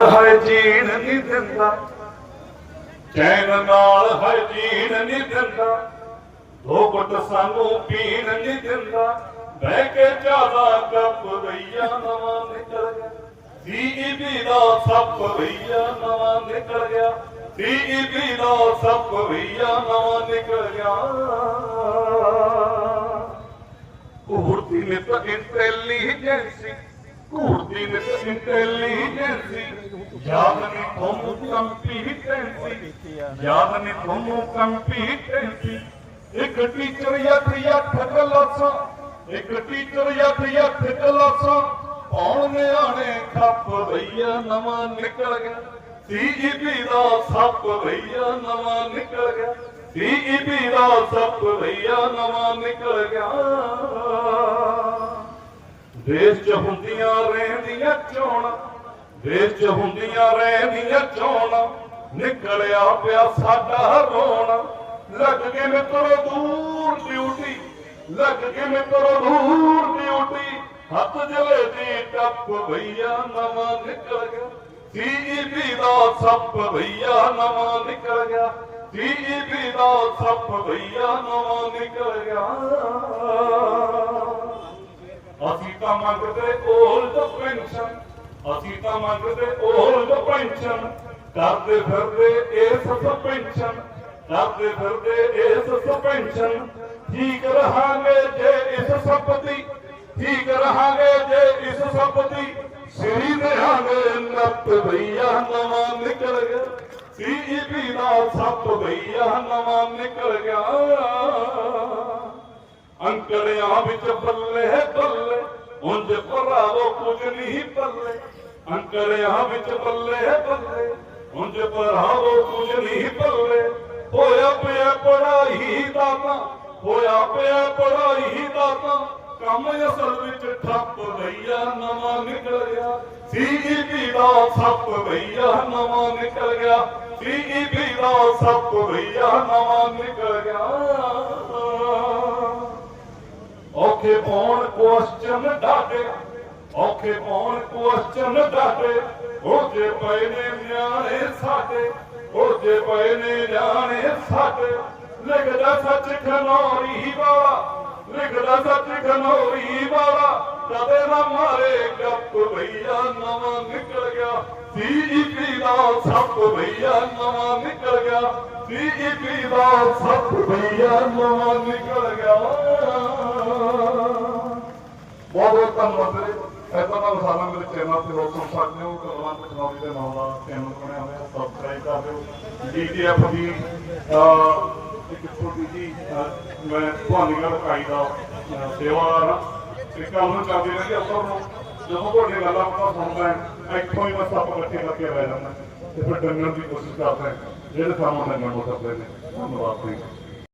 ਹੈ ਜੀਣ ਨਹੀਂ ਦਿੰਦਾ। ਚੈਨ ਨਾਲ ਹੈ ਜੀਣ ਨਹੀਂ ਦਿੰਦਾ। ਦੋ ਘੁੱਟ ਸਾਨੂੰ ਪੀਣ ਨਹੀਂ ਦਿੰਦਾ। ਬਹਿ ਕੇ ਜ਼ਿਆਦਾ ਕੱਪ ਰਈਆ ਨਵਾਂ ਨਿਕਲ ਗਿਆ। ਸੀਈਬੀ ਦਾ ਸੱਪ ਰਈਆ ਨਵਾਂ ਨਿਕਲ ਗਿਆ। ਸੀਈਬੀ ਦਾ ਸੱਪ ਰਈਆ ਨਵਾਂ ਨਿਕਲ ਗਿਆ। ਘੂਰਦੀ ਨਿਤ ਇੰਟੈਲੀਜੈਂਸੀ ਘੂਰਦੀ ਨਿਤ ਇੰਟੈਲੀਜੈਂਸੀ ਯਾਦ ਨਹੀਂ ਤੁਹਾਨੂੰ ਕੰਪੀਟੈਂਸੀ ਯਾਦ ਨਹੀਂ ਤੁਹਾਨੂੰ ਕੰਪੀਟੈਂਸੀ ਇੱਕ ਟੀਚਰ ਯੱਠ ਯੱਠ ਕਲਾਸਾਂ ਇੱਕ ਟੀਚਰ ਯੱਠ ਯੱਠ ਕਲਾਸਾਂ ਪੌਣ ਨਿਆਣੇ ਖੱਪ ਭਈਆ ਨਵਾਂ ਨਿਕਲ ਗਿਆ ਸੀਈਪੀ ਦਾ ਸੱਪ ਭਈਆ ਨਵਾਂ ਨਿਕਲ ਗਿਆ ਸੀਈਪੀ ਦਾ ਸੱਪ ਭਈਆ ਨਵਾਂ ਨਿਕਲ ਗਿਆ ਦੇਸ਼ 'ਚ ਹੁੰਦੀਆਂ ਰਹਿੰਦੀਆਂ ਚੋਣਾਂ ਦੇਸ਼ 'ਚ ਹੁੰਦੀਆਂ ਰਹਿੰਦੀਆਂ ਚੋਣਾਂ। ਨਿਕਲਿਆ ਪਿਆ ਸਾਡਾ ਰੋਣਾ, ਲੱਗ ਕੇ ਮਿੱਤਰੋ ਦੂਰ ਡਿਊਟੀ ਲੱਗ ਕੇ ਮਿੱਤਰੋ ਦੂਰ ਡਿਊਟੀ ਹੱਥ ਜਲੇ ਦੀ ਟੱਪ ਭਈਆ ਨਵਾਂ ਨਿਕਲ ਗਿਆ। ਸੀਈਪੀ ਦਾ ਸੱਪ ਭਈਆ ਨਵਾਂ ਨਿਕਲ ਗਿਆ। ਸੀਈਪੀ ਦਾ ਸੱਪ ਭਈਆ ਨਵਾਂ ਨਿਕਲ ਗਿਆ। ਅਸੀਂ ਤਾਂ ਮੰਗਦੇ 올ਡ ਪੈਨਸ਼ਨ, ਅਸੀਂ ਤਾਂ ਮੰਗਦੇ 올ਡ ਪੈਨਸ਼ਨ। ਕਰਦੇ ਫਿਰਦੇ ਇਸ ਸਸਪੈਂਸ਼ਨ ਕਰਦੇ ਫਿਰਦੇ ਇਸ ਸਸਪੈਂਸ਼ਨ ਠੀਕ ਰਹਾਂਗੇ ਜੇ ਇਸ ਸੱਪ ਦੀ ਠੀਕ ਰਹਾਂਗੇ ਜੇ ਇਸ ਸੱਪ ਦੀ ਸ੍ਰੀ ਦੇਹਾਂਗੇ ਨੱਪ ਭਈਆ ਨਵਾਂ ਨਿਕਲ ਗਿਆ। ਸੀਈਪੀ ਦਾ ਸੱਪ ਭਈਆ ਨਵਾਂ ਨਿਕਲ ਗਿਆ। ਅੰਕੜਿਆਂ ਵਿੱਚ ਬੱਲੇ ਬੱਲੇ ਉਂਝ ਭਰਾਵੋ ਕੁਝ ਨਹੀਂ ਬੱਲੇ ਅੰਕੜਿਆਂ ਵਿੱਚ ਬੱਲੇ ਬੱਲੇ ਉਂਝ ਭਰਾਵੋ ਕੁਝ ਨਹੀਂ ਬੱਲੇ ਹੋਇਆ ਪਿਆ ਪੜਾਈ ਦਾ ਤਾਂ ਹੋਇਆ ਪਿਆ ਪੜਾਈ ਦਾ ਤਾਂ ਕੰਮ ਅਸਲ ਵਿੱਚ ਠੱਪ ਭਈਆ ਨਵਾਂ ਨਿਕਲ ਗਿਆ। ਸੀਈਪੀ ਦਾ ਸੱਪ ਭਈਆ ਨਵਾਂ ਨਿਕਲ ਗਿਆ। ਸੀਈਪੀ ਦਾ ਸੱਪ ਭਈਆ ਨਵਾਂ ਨਿਕਲ ਗਿਆ। ਔਖੇ ਪਾਉਣ ਕੁਐਸਚਨ ਡਾਟੇ। ਔਖੇ ਪਾਉਣ ਕੁਐਸਚਨ ਡਾਟੇ। ਉਹ ਪਏ ਨੇ ਨਿਆਣੇ ਸਾਡੇ। ਉਹ ਪਏ ਨੇ ਨਿਆਣੇ ਸਾਡੇ। ਲਿਖਦਾ ਸੱਚ ਖਨੌਰੀ ਵਾਲਾ। ਲਿਖਦਾ ਸੱਚ ਖਨੌਰੀ ਵਾਲਾ। ਕਦੇ ਨਾ ਮਾਰੇ ਗੱਪ ਭਈਆ, ਨਵਾਂ ਨਿਕਲ ਗਿਆ। ਸੀਈਪੀ ਦਾ ਸੱਪ ਭਈਆ, ਨਵਾਂ ਨਿਕਲ ਗਿਆ। ਸੀਈਪੀ ਦਾ ਸੱਪ ਭਈਆ, ਨਵਾਂ ਨਿਕਲ ਗਿਆ। ਬਹੁਤ ਬਹੁਤ ਧੰਨਵਾਦ ਵੀਰੇ ਐਦਾਂ ਦਾ ਮਸਾਲਾ ਮੇਰੇ ਚੈਨਲ ਤੇ ਹੋਰ ਸੁਣ ਸਕਦੇ ਹੋ ਕਲਵਾਂ ਟੈਕਨੋਲੋਜੀ ਦੇ ਨਾਮ ਦਾ ਚੈਨਲ ਬਣਿਆ ਹੋਇਆ ਸਬਸਕ੍ਰਾਈਬ ਕਰ ਦਿਓ। ਡੀਟੀਐਫ ਦੀ ਇੱਕ ਛੋਟੀ ਜੀ ਮੈਂ ਭਵਾਨੀਗੜ੍ਹ ਇਕਾਈ ਦਾ ਸੇਵਾਦਾਰ ਹਾਂ ਤੇ ਕੰਮ ਨੂੰ ਰਹਿੰਦੇ ਅਫਸਰ ਨੂੰ। ਜਦੋਂ ਤੁਹਾਡੇ ਗੱਲਾਂ ਪਤਾ ਸੁਣਦਾ ਇੱਥੋਂ ਹੀ ਬਸ ਆਪਾਂ ਇਕੱਠੇ ਕਰਕੇ ਰਹਿ ਜਾਂਦਾ ਤੇ ਫਿਰ ਡੰਗਣ ਦੀ ਕੋਸ਼ਿਸ਼ ਕਰਦਾ ਜਿਹੜੇ ਸਾਨੂੰ ਡੰਗਣ ਹੋ ਸਕਦੇ ਨੇ। ਧੰਨਵਾਦ ਜੀ।